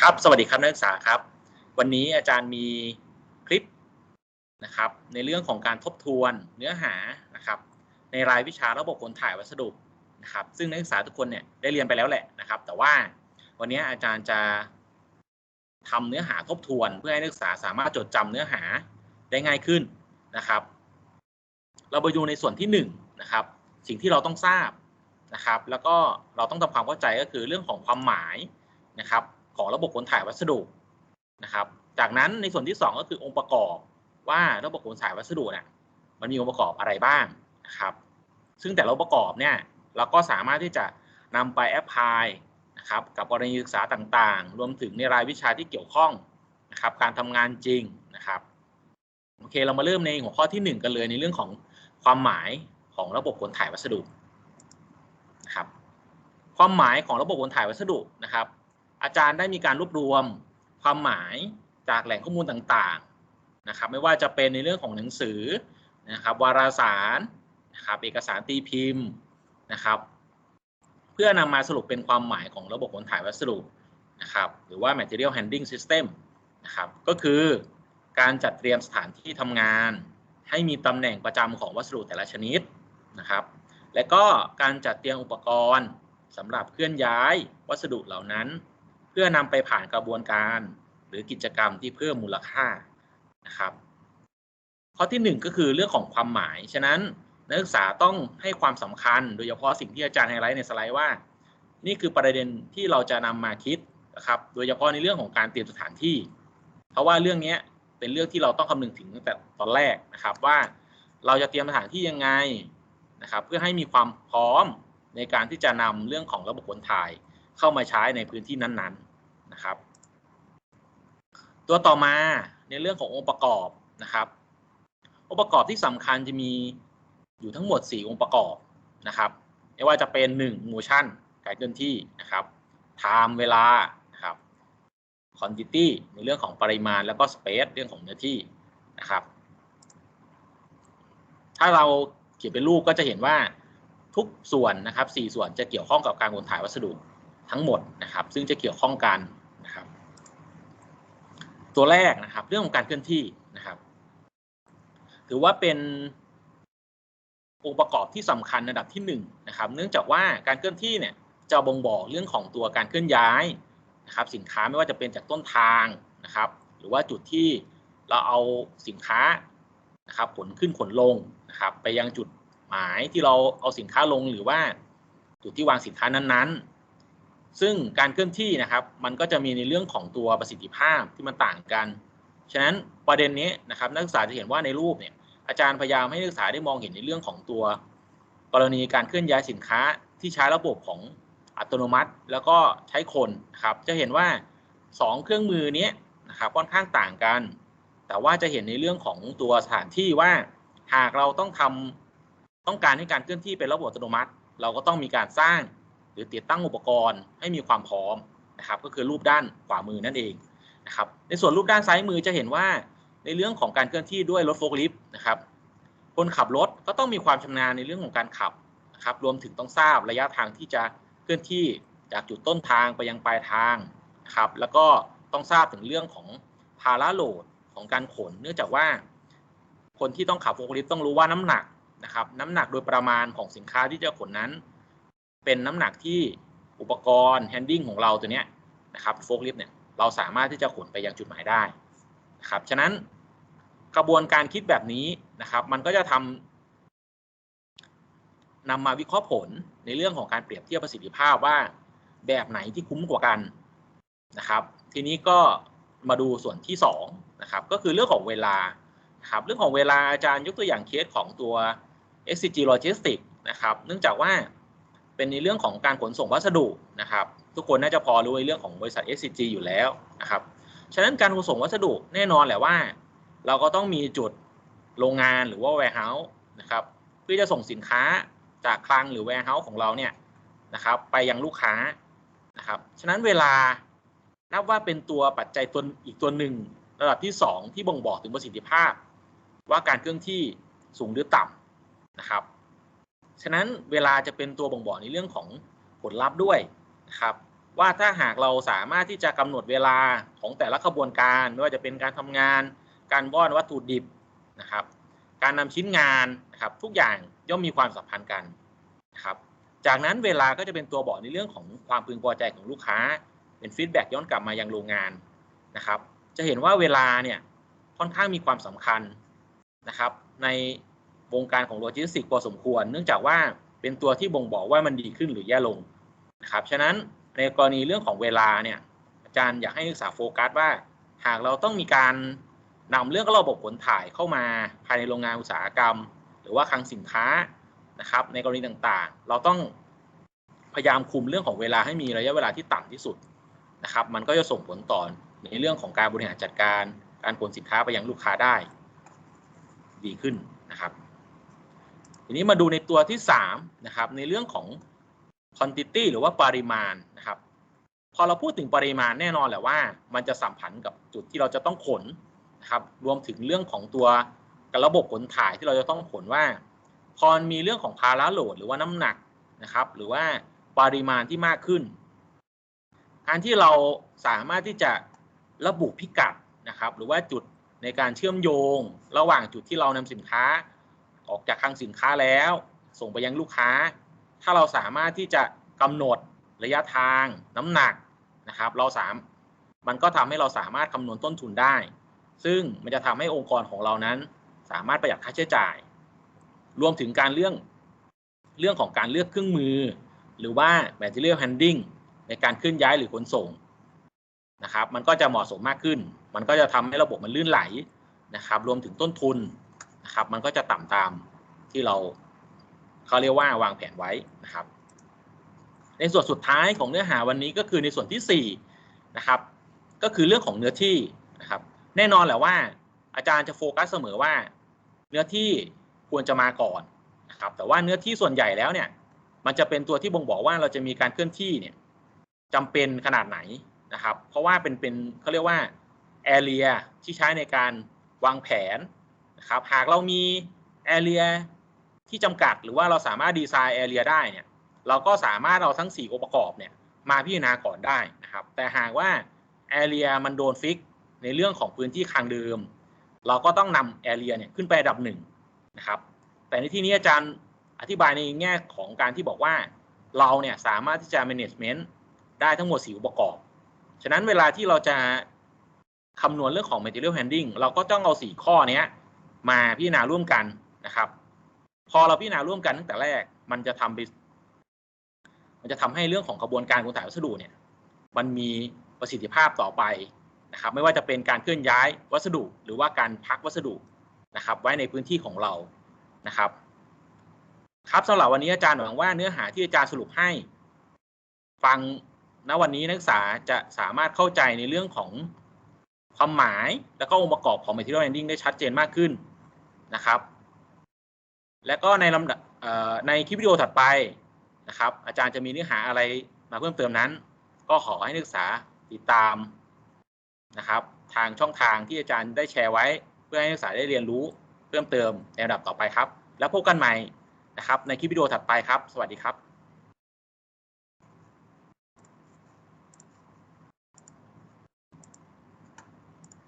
ครับ สวัสดีครับนักศึกษาครับ วันนี้อาจารย์มีคลิปนะครับ ในเรื่องของการทบทวนเนื้อหานะครับ ในรายวิชาระบบผลถ่ายวัสดุนะครับ ซึ่งนักศึกษาทุกคนเนี่ยได้เรียนไปแล้วแหละนะครับ แต่ว่าวันนี้อาจารย์จะทำเนื้อหาทบทวน เพื่อให้นักศึกษาสามารถจดจำเนื้อหาได้ง่ายขึ้นนะครับ เราไปดูในส่วนที่หนึ่งนะครับ สิ่งที่เราต้องทราบนะครับ แล้วก็เราต้องทำความเข้าใจก็คือเรื่องของความหมายนะครับ ของระบบขนถ่ายวัสดุนะครับ จากนั้นในส่วนที่ 2 ก็คือองค์ประกอบว่าระบบขนถ่ายวัสดุเนี่ยมันมีองค์ประกอบอะไรบ้างนะครับ ซึ่งแต่ละองค์ประกอบเนี่ยเราก็สามารถที่จะนำไปแอพพลายนะครับกับกรณีศึกษาต่างๆ รวมถึงในรายวิชาที่เกี่ยวข้องนะครับ การทำงานจริงนะครับโอเคเรามาเริ่มในหัวข้อที่ 1 กันเลยในเรื่องของความหมายของระบบขนถ่ายวัสดุนะครับ ความหมายของระบบขนถ่ายวัสดุนะครับ อาจารย์ได้มีการรวบรวมความหมายจากแหล่งข้อมูลต่างๆนะครับ ไม่ว่าจะเป็นในเรื่องของหนังสือนะครับ วารสารนะครับเอกสารตีพิมพ์นะครับ เพื่อนำมาสรุปเป็นความหมายของระบบขนถ่ายวัสดุนะครับ หรือว่า material handling system นะครับ ก็คือการจัดเตรียมสถานที่ทำงาน ให้มีตำแหน่งประจำของวัสดุแต่ละชนิดนะครับ และก็การจัดเตรียมอุปกรณ์สำหรับเคลื่อนย้ายวัสดุเหล่านั้น พื่อนำไปผ่านกระบวนการหรือกิจกรรมที่เพิ่มมูลค่านะครับ ข้อที่ 1 ก็คือเรื่องของความหมาย ฉะนั้นนักศึกษาต้องให้ความสำคัญ โดยเฉพาะสิ่งที่อาจารย์ไฮไลท์ในสไลด์ว่า นี่คือประเด็นที่เราจะนำมาคิดนะครับ โดยเฉพาะในเรื่องของการเตรียมสถานที่ เพราะว่าเรื่องนี้เป็นเรื่องที่เราต้องคำนึงถึงตั้งแต่ตอนแรกนะครับว่าเราจะเตรียมสถานที่ยังไงนะครับ เพื่อให้มีความพร้อมในการที่จะนำเรื่องของระบบขนถ่ายเข้ามาใช้ในพื้นที่นั้นๆ นะครับ ตัวต่อมาในเรื่องขององค์ประกอบนะครับ องค์ประกอบที่สำคัญจะมีอยู่ทั้งหมด 4 องค์ประกอบนะครับ ไม่ว่าจะเป็น 1 motion การเคลื่อนที่นะครับ time เวลานะครับ quantity ในเรื่องของปริมาณแล้วก็ space เรื่องของเนื้อที่นะครับ ถ้าเราเขียนเป็นรูปก็จะเห็นว่าทุกส่วนนะครับ 4 ส่วนจะเกี่ยวข้องกับการขนถ่ายวัสดุ ทั้งหมดนะครับ ซึ่งจะเกี่ยวข้องกันนะครับ ตัวแรกนะครับ เรื่องของการเคลื่อนที่นะครับ ถือว่าเป็นองค์ประกอบที่สำคัญระดับที่1นนะครับ เนื่องจากว่าการเคลื่อนที่เนี่ยจะบ่งบอกเรื่องของตัวการเคลื่อนย้ายนะครับ สินค้าไม่ว่าจะเป็นจากต้นทางนะครับ หรือว่าจุดที่เราเอาสินค้านะครับขนขึ้นขนลงนะครับ ไปยังจุดหมายที่เราเอาสินค้าลงหรือว่าจุดที่วางสินค้านั้นๆ ซึ่งการเคลื่อนที่นะครับ มันก็จะมีในเรื่องของตัวประสิทธิภาพที่มันต่างกัน ฉะนั้นประเด็นนี้นะครับ นักศึกษาจะเห็นว่าในรูปเนี่ยอาจารย์พยายามให้นักศึกษาได้มองเห็นในเรื่องของตัว กรณีการเคลื่อนย้ายสินค้าที่ใช้ระบบของอัตโนมัติ แล้วก็ใช้คนนะครับ จะเห็นว่า 2 เครื่องมือนี้นะครับค่อนข้างต่างกัน แต่ว่าจะเห็นในเรื่องของตัวสถานที่ว่าหากเราต้องทำต้องการให้การเคลื่อนที่เป็นระบบอัตโนมัติ เราก็ต้องมีการสร้าง หรือติดตั้งอุปกรณ์ให้มีความพร้อมนะครับก็คือรูปด้านขวามือนั่นเองนะครับในส่วนรูปด้านซ้ายมือจะเห็นว่าในเรื่องของการเคลื่อนที่ด้วยรถโฟล์ลิฟต์นะครับคนขับรถก็ต้องมีความชำนาญในเรื่องของการขับนะครับรวมถึงต้องทราบระยะทางที่จะเคลื่อนที่จากจุดต้นทางไปยังปลายทางนะครับแล้วก็ต้องทราบถึงเรื่องของภาระโหลดของการขน เนื่องจากว่า คนที่ต้องขับโฟล์ลิฟต์ต้องรู้ว่าน้ำหนักนะครับน้ำหนักโดยประมาณของสินค้าที่จะขนนั้น เป็นน้ำหนักที่อุปกรณ์แฮนดิ้งของเราตัวเนี้ยนะครับโฟล์ลิฟต์เนี่ยเราสามารถที่จะขนไปยังจุดหมายได้นะครับฉะนั้นกระบวนการคิดแบบนี้นะครับ มันก็จะทำนำมาวิเคราะห์ผลในเรื่องของการเปรียบเทียบประสิทธิภาพว่าแบบไหนที่คุ้มกว่ากันนะครับ ทีนี้ก็มาดูส่วนที่2นะครับก็คือเรื่องของเวลาครับเรื่องของเวลาอาจารย์ยกตัวอย่างเคสของตัว SCG Logistics นะครับ เนื่องจากว่า เป็นในเรื่องของการขนส่งวัสดุนะครับ ทุกคนน่าจะพอรู้ในเรื่องของบริษัท SCG อยู่แล้วนะครับ ฉะนั้นการขนส่งวัสดุแน่นอนแหละว่า เราก็ต้องมีจุดโรงงานหรือว่า warehouse นะครับเพื่อจะส่งสินค้าจากคลังหรือ warehouse ของเราเนี่ยนะครับไปยังลูกค้านะครับ ฉะนั้นเวลานับว่าเป็นตัวปัจจัยตัวอีกตัวหนึ่งระดับที่ 2 ที่บ่งบอกถึงประสิทธิภาพ ว่าการเคลื่อนที่สูงหรือต่ำนะครับ ฉะนั้นเวลาจะเป็นตัวบ่งบอกในเรื่องของผลลัพธ์ด้วยนะครับว่าถ้าหากเราสามารถที่จะกำหนดเวลาของแต่ละขบวนการไม่ว่าจะเป็นการทำงาน การบ้อนวัตถุดิบนะครับ การนำชิ้นงานนะครับทุกอย่างย่อมมีความสัมพันธ์กันนะครับจากนั้นเวลาก็จะเป็นตัวบอกในเรื่องของความพึงพอใจของลูกค้า เป็นฟีดแบ็กย้อนกลับมายังโรงงานนะครับ จะเห็นว่าเวลาเนี่ยค่อนข้างมีความสำคัญนะครับ ใน วงการของโลจิสติกส์พอสมควร เนื่องจากว่าเป็นตัวที่บ่งบอกว่ามันดีขึ้นหรือแย่ลงนะครับฉะนั้นในกรณีเรื่องของเวลาเนี่ยอาจารย์อยากให้นักศึกษาโฟกัสว่า หากเราต้องมีการนำเรื่องระบบผลถ่ายเข้ามาภายในโรงงานอุตสาหกรรม หรือว่าคลังสินค้านะครับ ในกรณีต่างๆ เราต้องพยายามคุมเรื่องของเวลาให้มีระยะเวลาที่ต่ำที่สุดนะครับ มันก็จะส่งผลต่อในเรื่องของการบริหารจัดการ การขนสินค้าไปยังลูกค้าได้ ดีขึ้นนะครับ ทีนี้มาดูในตัวที่3นะครับในเรื่องของ quantity หรือว่าปริมาณนะครับ พอเราพูดถึงปริมาณแน่นอนแหละว่า มันจะสัมพันธ์กับจุดที่เราจะต้องขนนะครับ รวมถึงเรื่องของตัวระบบขนถ่ายที่เราจะต้องขนว่า พอมีเรื่องของภาระโหลดหรือว่าน้ำหนักนะครับ หรือว่าปริมาณที่มากขึ้น การที่เราสามารถที่จะระบุพิกัดนะครับ หรือว่าจุดในการเชื่อมโยง ระหว่างจุดที่เรานำสินค้า ออกจากคลังสินค้าแล้ว ส่งไปยังลูกค้า ถ้าเราสามารถที่จะกำหนดระยะทางน้ำหนักนะครับ เราสามมันก็ทำให้เราสามารถคำนวณต้นทุนได้ ซึ่งมันจะทำให้องค์กรของเรานั้น สามารถประหยัดค่าใช้จ่าย รวมถึงการเรื่องเรื่องของการเลือกเครื่องมือ หรือว่า material handling ในการเคลื่อนย้ายหรือขนส่งนะครับ มันก็จะเหมาะสมมากขึ้น มันก็จะทำให้ระบบมันลื่นไหลนะครับ รวมถึงต้นทุน นะครับ มันก็จะต่ำตามที่เราเขาเรียกว่าวางแผนไว้นะครับ ในส่วนสุดท้ายของเนื้อหาวันนี้ก็คือในส่วนที่4นะครับ ก็คือเรื่องของเนื้อที่นะครับ แน่นอนแหละว่า อาจารย์จะโฟกัสเสมอว่า เนื้อที่ควรจะมาก่อนนะครับ แต่ว่าเนื้อที่ส่วนใหญ่แล้วเนี่ย มันจะเป็นตัวที่บ่งบอกว่าเราจะมีการเคลื่อนที่เนี่ยจำเป็นขนาดไหนนะครับ เพราะว่าเป็นเป็นเขาเรียกว่า area ที่ใช้ในการวางแผน นะครับหากเรามี area ที่จำกัดหรือว่าเราสามารถดีไซน์ area ได้เนี่ยเราก็สามารถเอาทั้ง 4 องค์ประกอบเนี่ยมาพิจารณาก่อนได้นะครับ แต่หากว่า area มันโดนฟิกในเรื่องของพื้นที่คลังเดิม เราก็ต้องนำ area เนี่ยขึ้นไปอันดับหนึ่งนะครับ แต่ในที่นี้อาจารย์อธิบายในแง่ของการที่บอกว่าเราเนี่ยสามารถที่จะ management ได้ทั้งหมด 4 องค์ประกอบ ฉะนั้นเวลาที่เราจะคำนวณเรื่องของ material handling เราก็ต้องเอา 4 ข้อนี้ มาพิจารณาร่วมกันนะครับ พอเราพิจารณาร่วมกันตั้งแต่แรก มันจะทำไปมันจะทำให้เรื่องของกระบวนการขนถ่ายวัสดุเนี่ย มันมีประสิทธิภาพต่อไปนะครับ ไม่ว่าจะเป็นการเคลื่อนย้ายวัสดุ หรือว่าการพักวัสดุนะครับ ไว้ในพื้นที่ของเรานะครับ ครับสำหรับวันนี้อาจารย์หวังว่าเนื้อหาที่อาจารย์สรุปให้ ฟังณวันนี้นักศึกษาจะสามารถเข้าใจในเรื่องของความหมาย แล้วก็องค์ประกอบของ material handling ได้ชัดเจนมากขึ้น นะครับ และก็ในลำดับในคลิปวิดีโอถัดไปนะครับ อาจารย์จะมีเนื้อหาอะไรมาเพิ่มเติมนั้น ก็ขอให้นักศึกษาติดตามนะครับ ทางช่องทางที่อาจารย์ได้แชร์ไว้ เพื่อให้นักศึกษาได้เรียนรู้เพิ่มเติมในระดับต่อไปครับ แล้วพบกันใหม่นะครับ ในคลิปวิดีโอถัดไปครับ สวัสดีครับ